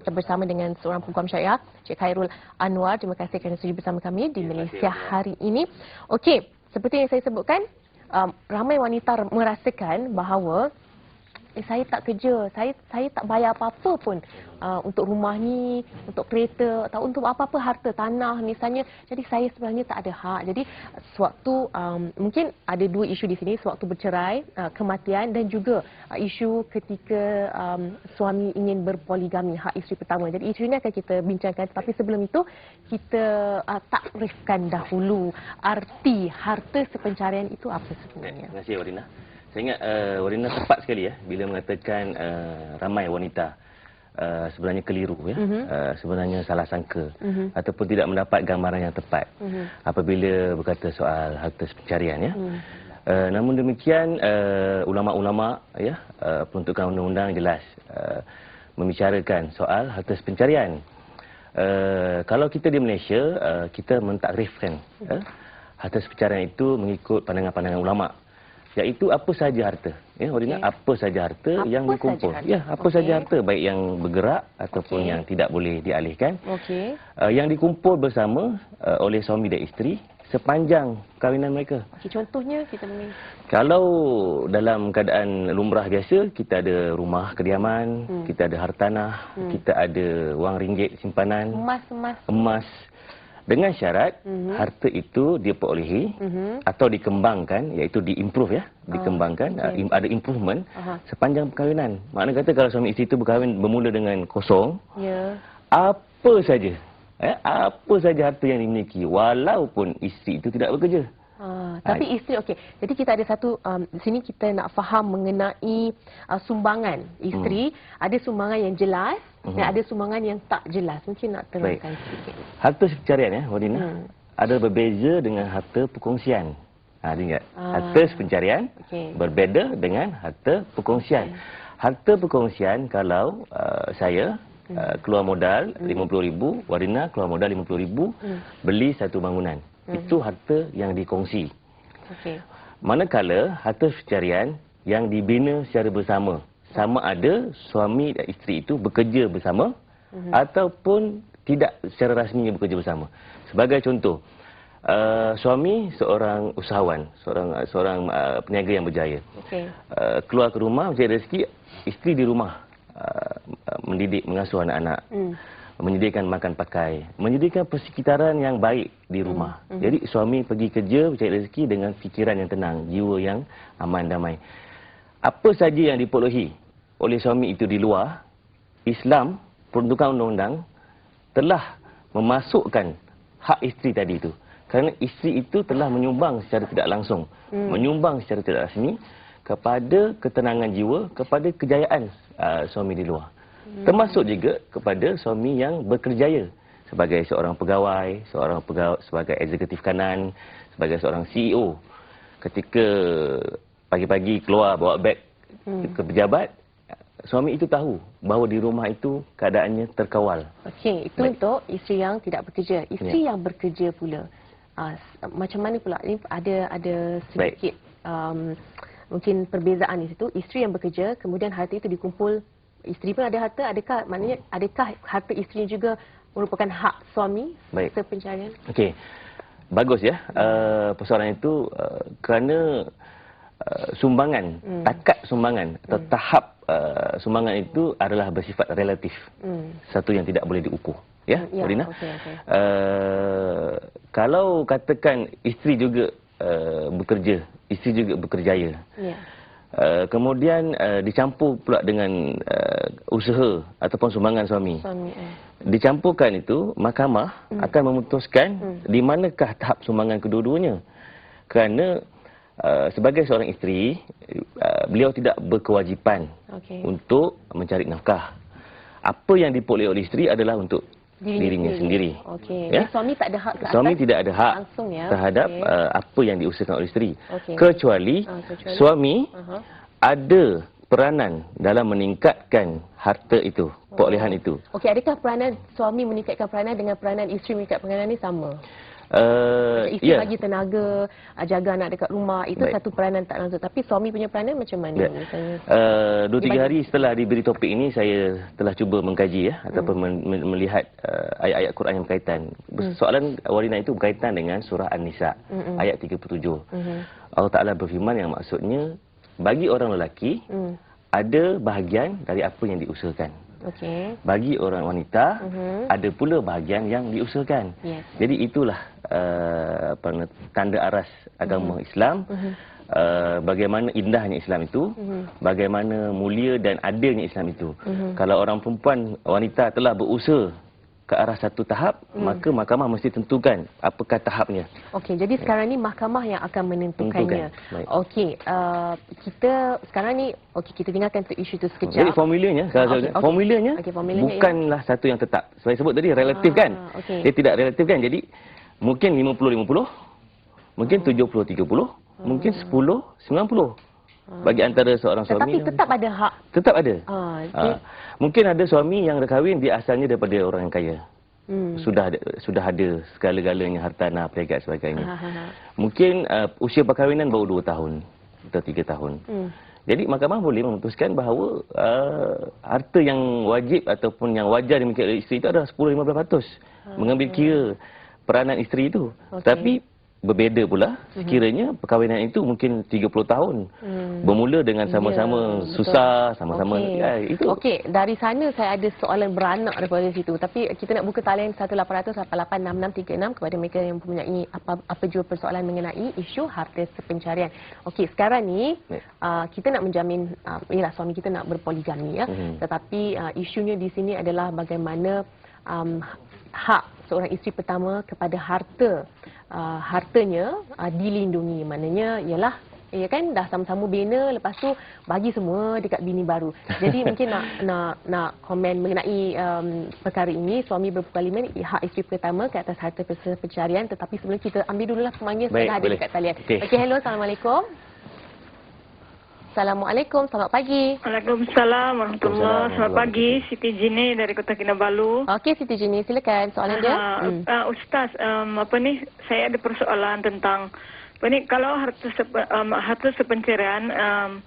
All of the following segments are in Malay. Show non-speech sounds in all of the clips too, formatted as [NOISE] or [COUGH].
Kita bersama dengan seorang peguam syariah, Cik Khairul Anwar. Terima kasih kerana sudi bersama kami di Malaysia hari ini. Okey, seperti yang saya sebutkan, um, ramai wanita merasakan bahawa eh, saya tak kerja, saya saya tak bayar apa-apa pun uh, untuk rumah ni, untuk kereta atau untuk apa-apa harta tanah misalnya. Jadi saya sebenarnya tak ada hak. Jadi sewaktu um, mungkin ada dua isu di sini, sewaktu bercerai, uh, kematian dan juga uh, isu ketika um, suami ingin berpoligami, hak isteri pertama. Jadi isu ini akan kita bincangkan tapi sebelum itu kita uh, takrifkan dahulu arti harta sepencarian itu apa sebenarnya. Terima kasih Warina. Saya ingat uh, Warina tepat sekali ya bila mengatakan uh, ramai wanita uh, sebenarnya keliru ya. Uh-huh. Uh, sebenarnya salah sangka uh-huh. ataupun tidak mendapat gambaran yang tepat uh-huh. apabila berkata soal harta pencarian ya. Uh-huh. Uh, namun demikian uh, ulama-ulama ya uh, peruntukan undang-undang jelas uh, membicarakan soal harta pencarian. Uh, kalau kita di Malaysia uh, kita mentakrifkan uh, harta pencarian itu mengikut pandangan-pandangan ulama iaitu apa saja harta. Ya Orina okay. apa saja harta apa yang dikumpul ya apa okay. saja harta. Baik yang bergerak ataupun okay. yang tidak boleh dialihkan. Okey. Uh, yang dikumpul bersama uh, oleh suami dan isteri sepanjang kahwinan mereka. Okey contohnya kita boleh kalau dalam keadaan lumrah biasa kita ada rumah kediaman hmm. kita ada hartanah hmm. kita ada wang ringgit simpanan emas emas. emas dengan syarat mm-hmm. harta itu diperolehi mm-hmm. atau dikembangkan iaitu diimprove ya dikembangkan oh, okay. uh, ada improvement uh-huh. sepanjang perkahwinan makna kata kalau suami isteri itu berkahwin bermula dengan kosong yeah. apa saja eh, apa saja harta yang dimiliki walaupun isteri itu tidak bekerja Uh, tapi Hai. isteri okey. Jadi kita ada satu um, di sini kita nak faham mengenai uh, sumbangan isteri. Hmm. Ada sumbangan yang jelas hmm. dan ada sumbangan yang tak jelas. Mungkin nak terangkan sedikit. Harta pencarian ya, Wadina. Hmm. Ada berbeza dengan harta perkongsian. Ha, ingat. Ah. Harta pencarian okay. berbeza dengan harta perkongsian. Okay. Harta perkongsian kalau uh, saya hmm. uh, keluar modal hmm. RM50,000, Wadina keluar modal RM50,000, hmm. beli satu bangunan. Hmm. Itu harta yang dikongsi. Okey. Manakala harta pencarian yang dibina secara bersama. Sama ada suami dan isteri itu bekerja bersama hmm. ataupun tidak secara rasminya bekerja bersama. Sebagai contoh, uh, suami seorang usahawan, seorang seorang uh, peniaga yang berjaya. Okay. Uh, keluar ke rumah mencari rezeki, isteri di rumah uh, mendidik, mengasuh anak-anak. Hmm menyediakan makan pakai, menyediakan persekitaran yang baik di rumah. Mm-hmm. Jadi suami pergi kerja mencari rezeki dengan fikiran yang tenang, jiwa yang aman damai. Apa saja yang diperolehi oleh suami itu di luar, Islam peruntukan undang-undang telah memasukkan hak isteri tadi itu. Kerana isteri itu telah menyumbang secara tidak langsung, mm. menyumbang secara tidak rasmi kepada ketenangan jiwa, kepada kejayaan uh, suami di luar. Hmm. Termasuk juga kepada suami yang berkerjaya sebagai seorang pegawai, seorang pegawai sebagai eksekutif kanan, sebagai seorang CEO. Ketika pagi-pagi keluar bawa beg hmm. ke pejabat, suami itu tahu bahawa di rumah itu keadaannya terkawal. Okey, itu Baik. untuk isteri yang tidak bekerja. Isteri ya. yang bekerja pula, uh, macam mana pula? Ini ada ada sedikit um, mungkin perbezaan di situ. Isteri yang bekerja, kemudian harta itu dikumpul isteri pun ada harta, adakah maknanya adakah harta isteri juga merupakan hak suami Baik. serta pencarian? Okey. Bagus ya. Uh, persoalan itu uh, kerana uh, sumbangan, hmm. takat sumbangan atau hmm. tahap uh, sumbangan itu adalah bersifat relatif. Hmm. Satu yang tidak boleh diukur. Ya, hmm, ya Marina. Okay, okay. Uh, kalau katakan isteri juga uh, bekerja, isteri juga bekerjaya. Ya. Uh, kemudian uh, dicampur pula dengan uh, usaha ataupun sumbangan suami. suami eh. Dicampurkan itu, mahkamah hmm. akan memutuskan hmm. di manakah tahap sumbangan kedua-duanya. Kerana uh, sebagai seorang isteri, uh, beliau tidak berkewajipan okay. untuk mencari nafkah. Apa yang diperoleh oleh isteri adalah untuk dirinya, dirinya sendiri. sendiri. Okey. Ya? Suami tak ada hak ke Suami tidak ada hak langsung ya. terhadap okay. uh, apa yang diusahakan oleh isteri. Okay. Kecuali, uh, kecuali suami uh-huh. ada peranan dalam meningkatkan harta itu, perolehan itu. Okey, adakah peranan suami meningkatkan peranan dengan peranan isteri meningkatkan peranan ini sama? Uh, isteri yeah. bagi tenaga uh, jaga anak dekat rumah itu Baik. satu peranan tak langsung tapi suami punya peranan macam mana yeah. misalnya uh, dua tiga hari setelah diberi topik ini saya telah cuba mengkaji ya hmm. ataupun men- melihat uh, ayat-ayat Quran yang berkaitan hmm. soalan Warina itu berkaitan dengan surah An-Nisa hmm. ayat 37 hmm. Allah Taala berfirman yang maksudnya bagi orang lelaki hmm. ada bahagian dari apa yang diusahakan Okay. Bagi orang wanita uh-huh. ada pula bahagian yang diusahakan. Yes. Jadi itulah uh, apa tanda aras agama uh-huh. Islam. Uh-huh. Uh, bagaimana indahnya Islam itu, uh-huh. bagaimana mulia dan adilnya Islam itu. Uh-huh. Kalau orang perempuan wanita telah berusaha ke arah satu tahap, hmm. maka mahkamah mesti tentukan apakah tahapnya. Okey, jadi ya. sekarang ni mahkamah yang akan menentukannya. Okey, uh, kita sekarang ni okey kita dengarkan isu itu sekejap. Jadi formulanya, okay, okay. formulanya, okay, formulanya bukanlah ya. satu yang tetap. Saya sebut tadi relatif kan. ah, kan. Okay. Dia tidak relatif kan. Jadi mungkin 50 50, mungkin hmm. 70 30, hmm. mungkin 10 90 bagi antara seorang suami. Tetapi tetap ada hak. Tetap ada. Ah, okay. Mungkin ada suami yang kahwin dia asalnya daripada orang yang kaya. Hmm. Sudah sudah ada segala-galanya hartanah, perniagaan sebagainya. Ha, ha, ha. Mungkin uh, usia perkahwinan baru 2 tahun atau 3 tahun. Hmm. Jadi mahkamah boleh memutuskan bahawa uh, harta yang wajib ataupun yang wajar dimiliki oleh isteri itu adalah 10-15% ha. mengambil kira peranan isteri itu. Okay. Tapi berbeza pula mhm. sekiranya perkahwinan itu mungkin 30 tahun hmm. bermula dengan sama-sama ya, susah sama-sama okay. ya, itu okey dari sana saya ada soalan beranak daripada situ tapi kita nak buka talian 18886636 kepada mereka yang mempunyai apa apa jua persoalan mengenai isu harta sepencarian okey sekarang ni ya. uh, kita nak menjamin uh, ialah suami kita nak berpoligami ya hmm. tetapi uh, isunya di sini adalah bagaimana um, hak seorang isteri pertama kepada harta uh, hartanya uh, dilindungi. Maknanya ialah ya kan dah sama-sama bina lepas tu bagi semua dekat bini baru. Jadi [LAUGHS] mungkin nak nak nak komen mengenai um, perkara ini suami berparlimen hak isteri pertama ke atas harta pencarian. Tetapi sebelum kita ambil dululah pemanggil sudah ada dekat talian. Okey. Okay, hello assalamualaikum Assalamualaikum, selamat pagi. Waalaikumsalam warahmatullahi Selamat pagi, Siti Jini dari Kota Kinabalu. Okey, Siti Jini, silakan soalan dia. Uh, hmm. uh, Ustaz, um, apa ni? Saya ada persoalan tentang apa ni? Kalau harta sep, um, harta sepencerian um,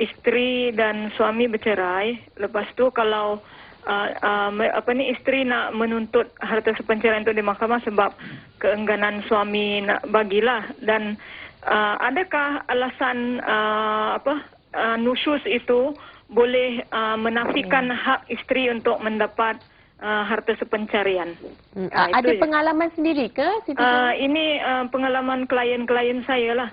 isteri dan suami bercerai, lepas tu kalau uh, uh, apa ni isteri nak menuntut harta sepencerian itu di mahkamah sebab keengganan suami nak bagilah dan uh, adakah alasan uh, apa uh, nusyus itu boleh uh, menafikan hmm. hak isteri untuk mendapat uh, harta sepencarian. Hmm. Uh, ada pengalaman je. sendiri ke? Uh, ini uh, pengalaman klien-klien saya lah.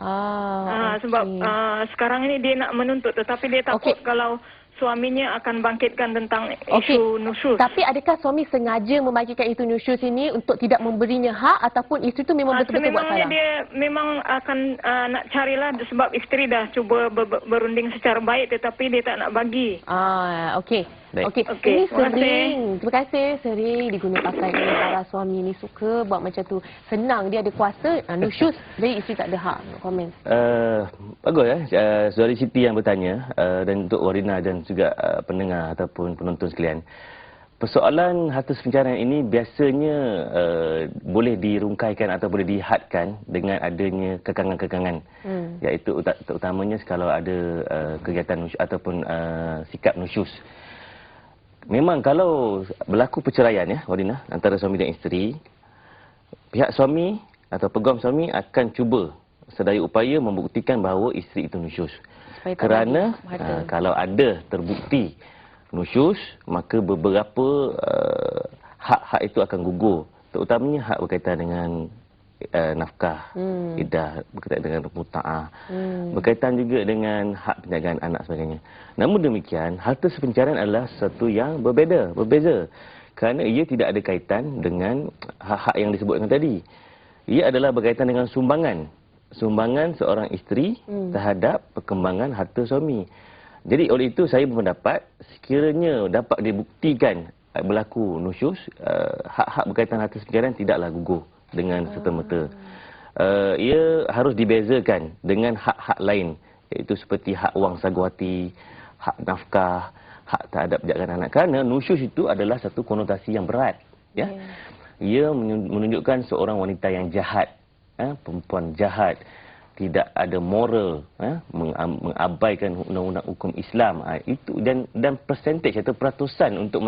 Ah, uh, sebab uh, sekarang ini dia nak menuntut tetapi dia takut okay. kalau suaminya akan bangkitkan tentang okay. isu nusyus. Tapi adakah suami sengaja membangkitkan isu nusyus ini untuk tidak memberinya hak ataupun isteri itu memang ah, betul-betul buat salah? dia memang akan uh, nak carilah sebab isteri dah cuba ber berunding secara baik tetapi dia tak nak bagi. Ah, okey. Okey, okay. ini sering, terima kasih sering diguna pakai oleh para suami ni suka buat macam tu. Senang dia ada kuasa, uh, nusyus, [LAUGHS] jadi isteri tak ada hak komen. Uh, bagus ya, uh, Saudari Siti yang bertanya uh, dan untuk Warina dan juga uh, pendengar ataupun penonton sekalian. Persoalan harta sepencarian ini biasanya uh, boleh dirungkaikan atau boleh dihadkan dengan adanya kekangan-kekangan. Hmm. Iaitu utamanya kalau ada uh, kegiatan nusyus, ataupun uh, sikap nusyus memang kalau berlaku perceraian ya Wadina antara suami dan isteri pihak suami atau peguam suami akan cuba sedaya upaya membuktikan bahawa isteri itu nusyus kerana uh, kalau ada terbukti nusyus maka beberapa uh, hak-hak itu akan gugur terutamanya hak berkaitan dengan uh, nafkah, hmm. idah berkaitan dengan muta'ah, hmm. berkaitan juga dengan hak penjagaan anak sebagainya. Namun demikian, harta sepencarian adalah satu yang berbeza, berbeza. Kerana ia tidak ada kaitan dengan hak-hak yang disebutkan tadi. Ia adalah berkaitan dengan sumbangan. Sumbangan seorang isteri hmm. terhadap perkembangan harta suami. Jadi oleh itu saya berpendapat sekiranya dapat dibuktikan berlaku nusyus, uh, hak-hak berkaitan harta sepencarian tidaklah gugur dengan serta-merta. Uh, ia harus dibezakan dengan hak-hak lain iaitu seperti hak wang saguati, hak nafkah, hak terhadap jagaan anak. Kerana nusyus itu adalah satu konotasi yang berat. Ya. Yeah. ia menunjukkan seorang wanita yang jahat, eh, perempuan jahat, tidak ada moral, eh, mengabaikan undang-undang hukum Islam. Eh, itu dan dan percentage atau peratusan untuk